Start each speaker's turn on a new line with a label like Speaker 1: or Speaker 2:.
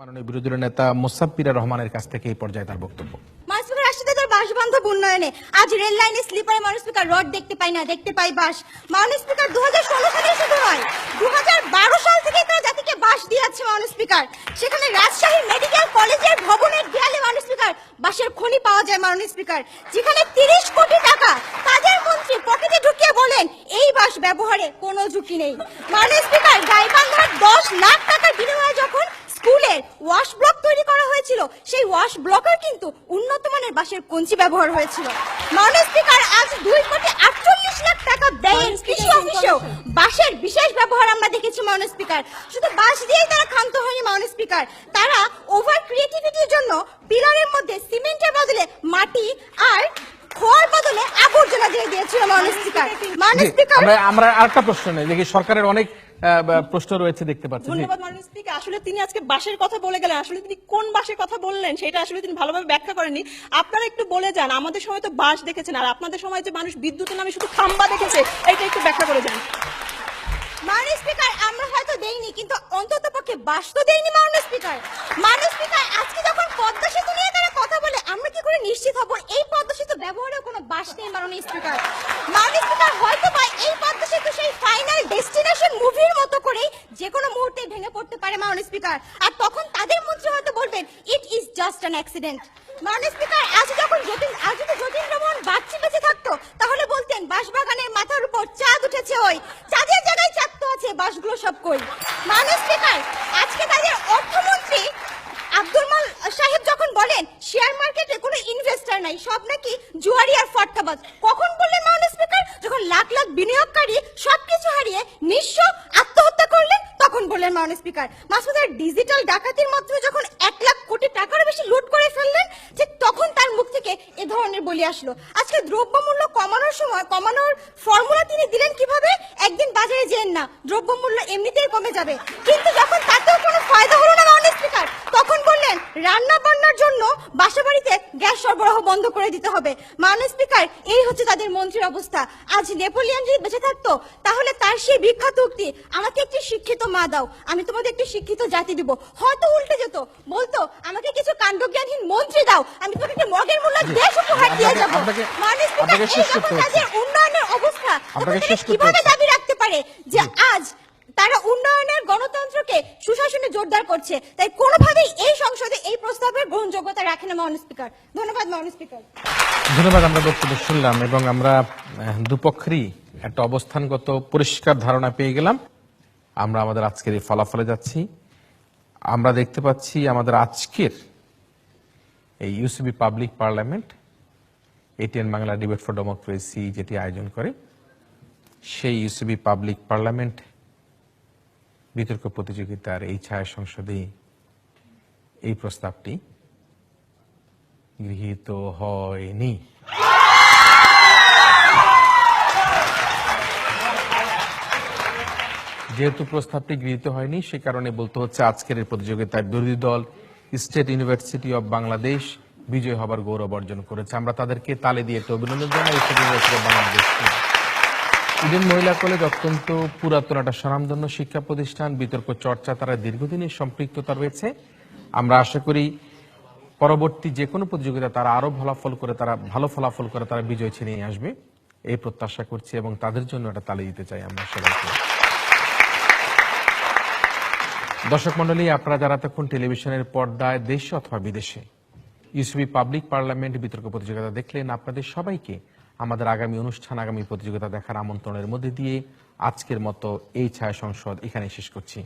Speaker 1: মাননীয় বিরোধী নেতা মোসাব্বিরা রহমানের কাছ থেকে এই পর্যায়ে তার বক্তব্য।
Speaker 2: খনি পাওয়া যায় মানুষ স্পিকার যেখানে তিরিশ কোটি টাকা তাদের মন্ত্রী পকেটে ঢুকিয়ে বলেন, এই বাস ব্যবহারে কোনো ঝুঁকি নেই। মানুষ স্পিকার গাইবান্ধার দশ লাখ টাকার বিনিময়ে যখন স্কুলের ওয়াশ ব্লক তৈরি করা হয়েছিল। সেই ওয়াশ ব্লকের কিন্তু উন্নত মানের বাঁশের কঞ্চি ব্যবহার হয়েছিল। মাননীয় স্পিকার আজ দুই কোটি আটচল্লিশ লাখ টাকা দেয় কৃষি অফিসেও। বাঁশের বিশেষ ব্যবহার আমরা দেখেছি মাউন স্পিকার শুধু বাঁশ দিয়েই তারা ক্ষান্ত হয়নি মাউন স্পিকার তারা ওভার ক্রিয়েটিভিটির জন্য পিলারের মধ্যে সিমেন্টের আবর্জনা দিয়ে দিয়েছিল
Speaker 1: আমরা আমরা আরেকটা প্রশ্ন নেই। দেখি সরকারের অনেক প্রশ্ন রয়েছে দেখতে পাচ্ছি।
Speaker 3: ধন্যবাদ মাননীয় স্পিকার আসলে তিনি আজকে বাসের কথা বলে গেলেন। আসলে তিনি কোন বাসের কথা বললেন সেটা আসলে তিনি ভালোভাবে ব্যাখ্যা করেননি। আপনারা একটু বলে যান। আমাদের সময় তো বাস দেখেছেন আর আপনাদের সময় যে মানুষ বিদ্যুতের নামে শুধু খাম্বা দেখেছে এটা একটু ব্যাখ্যা করে যান।
Speaker 2: মাননীয় স্পিকার আমরা হয়তো দেইনি কিন্তু অন্তত পক্ষে বাস তো দেইনি মাননীয় স্পিকার মাননীয় স্পিকার আজকে যখন পদ্মা সেতু নিয়ে তারা কথা বলে আমরা কি করে নিশ্চিত হব এই পদ্মা সেতু নেই মাননীয় স্পিকার মাননীয় স্পিকার হয়তো বা এই পদ্মা সেতু সেই ফাইনাল ডেস্টিনেশন মুভির মতো করেই যে কোনো মুহূর্তে ভেঙে পড়তে পারে মাননীয় স্পিকার আর তখন তাদের মন্ত্রী হয়তো বলবেন it is just an accident মাননীয় স্পিকার আজ যখন যতীন আজ যদি যতীন্দ্র মোহন বাচ্চি বেঁচে থাকতো, তাহলে বলতেন, বাঁশবাগানের মাথার উপর চাঁদ উঠেছে ওই। চাঁদের জায়গায় চাঁদ তো আছে বাসগুলো সব কই? মাননীয় স্পিকার আজকে তাদের অর্থমন্ত্রী আব্দুল মাল সাহেব যখন বলেন শেয়ার মার্কেটে কোনো ইনভেস্টর নাই, সব নাকি জুয়ারি আর ফটকাবাজ কখন বললেন মাননীয় স্পিকার? যখন লাখ লাখ বিনিয়োগকারী সবকিছু হারিয়ে নিঃস্ব আত্মহত্যা করলেন, তখন বললেন মাননীয় স্পিকার, মাসুদের ডিজিটাল ডাকাতির মাধ্যমে যখন এক লাখ কোটি টাকারও বেশি লুট করে ফেললেন, ঠিক তখন তার মুখ থেকে এ ধরনের বলি আসলো। আজকে দ্রব্যমূল্য কমানোর সময় কমানোর ফর্মুলা তিনি দিলেন কীভাবে? একদিন বাজারে যেন না, দ্রব্যমূল্য এমনিতেই কমে যাবে। কিন্তু যখন তাতেও কোনো ফায়দা হলো না মাননীয় স্পিকার তখন বললেন রান্না বান্নার জন্য বাসা বাড়িতে গ্যাস সরবরাহ বন্ধ করে দিতে হবে। মাননীয় স্পিকার এই হচ্ছে তাদের মন্ত্রীর অবস্থা। আজ নেপোলিয়ন যদি বেঁচে থাকতো তাহলে তার সেই বিখ্যাত উক্তি আমাকে একটি শিক্ষিত মা দাও আমি তোমাদের একটি শিক্ষিত জাতি দিব। হয়তো উল্টে যেত। বলতো আমাকে কিছু কাণ্ডজ্ঞানহীন মন্ত্রী দাও আমি তোমাকে একটি মগের মূল্য দেশ উপহার দিয়ে যাব। মাননীয় স্পিকার এই যখন তাদের উন্নয়নের অবস্থা কীভাবে দাবি রাখতে পারে যে আজ তারা উন্নয়নের গণতন্ত্রকে সুশাসনে জোরদার করছে। তাই কোনোভাবেই এই সংসদে এই প্রস্তাবের গ্রহণযোগ্যতা রাখে না মাননীয় স্পিকার। ধন্যবাদ মাননীয় স্পিকার।
Speaker 1: ধন্যবাদ, আমরা বক্তব্য শুনলাম এবং আমরা দুপক্ষেরই একটা অবস্থানগত পরিষ্কার ধারণা পেয়ে গেলাম। আমরা আমাদের আজকের এই ফলাফলে যাচ্ছি। আমরা দেখতে পাচ্ছি আমাদের আজকের এই UCB public parliament ATN Bangla debate for democracy যেটি আয়োজন করে, সেই ইউসিবি পাবলিক পার্লামেন্ট বিতর্ক প্রতিযোগিতার এই ছায়া সংসদে এই প্রস্তাবটি গৃহীত হয়নি। যেহেতু প্রস্তাবটি গৃহীত হয়নি, সে কারণে বলতে হচ্ছে আজকের এই প্রতিযোগিতায় বিরোধী দল, স্টেট ইউনিভার্সিটি অব বাংলাদেশ বিজয় হবার গৌরব অর্জন করেছে। আমরা তাদেরকে তালে দিয়ে একটা অভিনন্দন জানাই। স্টেট ইউনিভার্সিটি অব বাংলাদেশকে ইডেন মহিলা কলেজ অত্যন্ত পুরাতন একটা স্বনামধন্য শিক্ষা প্রতিষ্ঠান, বিতর্ক চর্চা তারা দীর্ঘদিনের সম্পৃক্ততা রয়েছে। আমরা আশা করি পরবর্তী যে কোনো প্রতিযোগিতা তারা আরও ফলাফল করে, তারা ভালো ফলাফল করে তারা বিজয় ছিনিয়ে আসবে। এই প্রত্যাশা করছি এবং তাদের জন্য একটা তালি দিতে চাই আমরা সবাইকে। দর্শক মন্ডলী আপনারা যারা তখন টেলিভিশনের পর্দায় দেশে অথবা বিদেশে ইউসিবি পাবলিক পার্লামেন্ট বিতর্ক প্রতিযোগিতা দেখলেন, আপনাদের সবাইকে আমাদের আগামী অনুষ্ঠান, আগামী প্রতিযোগিতা দেখার আমন্ত্রণের মধ্যে দিয়ে আজকের মতো এই ছায়া সংসদ এখানে শেষ করছি।